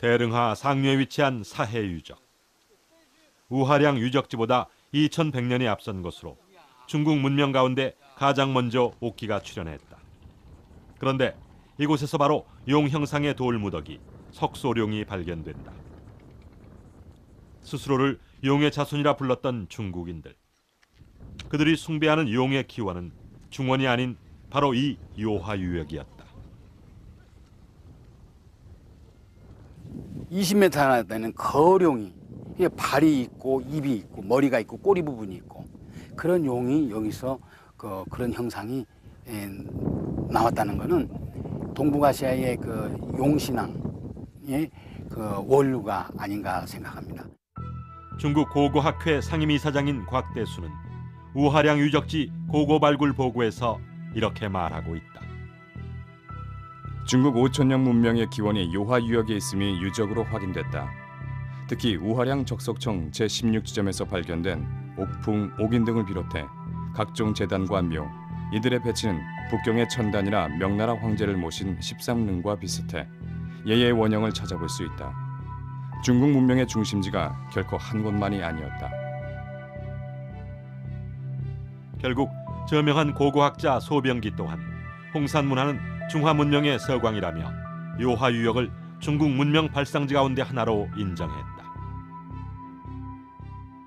대릉하 상류에 위치한 사해 유적. 우하량 유적지보다 2100년이 앞선 것으로 중국 문명 가운데 가장 먼저 옥기가 출현했다. 그런데 이곳에서 바로 용 형상의 돌 무더기 석소룡이 발견된다. 스스로를 용의 자손이라 불렀던 중국인들. 그들이 숭배하는 용의 기원은 중원이 아닌 바로 이 요하 유역이었다. 20m나 되는 거룡이 발이 있고 입이 있고 머리가 있고 꼬리 부분이 있고 그런 용이 여기서 그 그런 형상이 에, 나왔다는 것은 동북아시아의 그 용신앙의 그 원류가 아닌가 생각합니다. 중국 고고학회 상임이사장인 곽대수는 우하량 유적지 고고 발굴 보고에서 이렇게 말하고 있다. 중국 5천년 문명의 기원이 요하 유역에 있음이 유적으로 확인됐다. 특히 우하량 적석청 제16지점에서 발견된 옥풍, 옥인 등을 비롯해 각종 재단과 묘, 이들의 배치는 북경의 천단이나 명나라 황제를 모신 13릉과 비슷해 예의 원형을 찾아볼 수 있다. 중국 문명의 중심지가 결코 한 곳만이 아니었다. 결국 저명한 고고학자 소병기 또한 홍산 문화는 중화 문명의 서광이라며 요하 유역을 중국 문명 발상지 가운데 하나로 인정했다.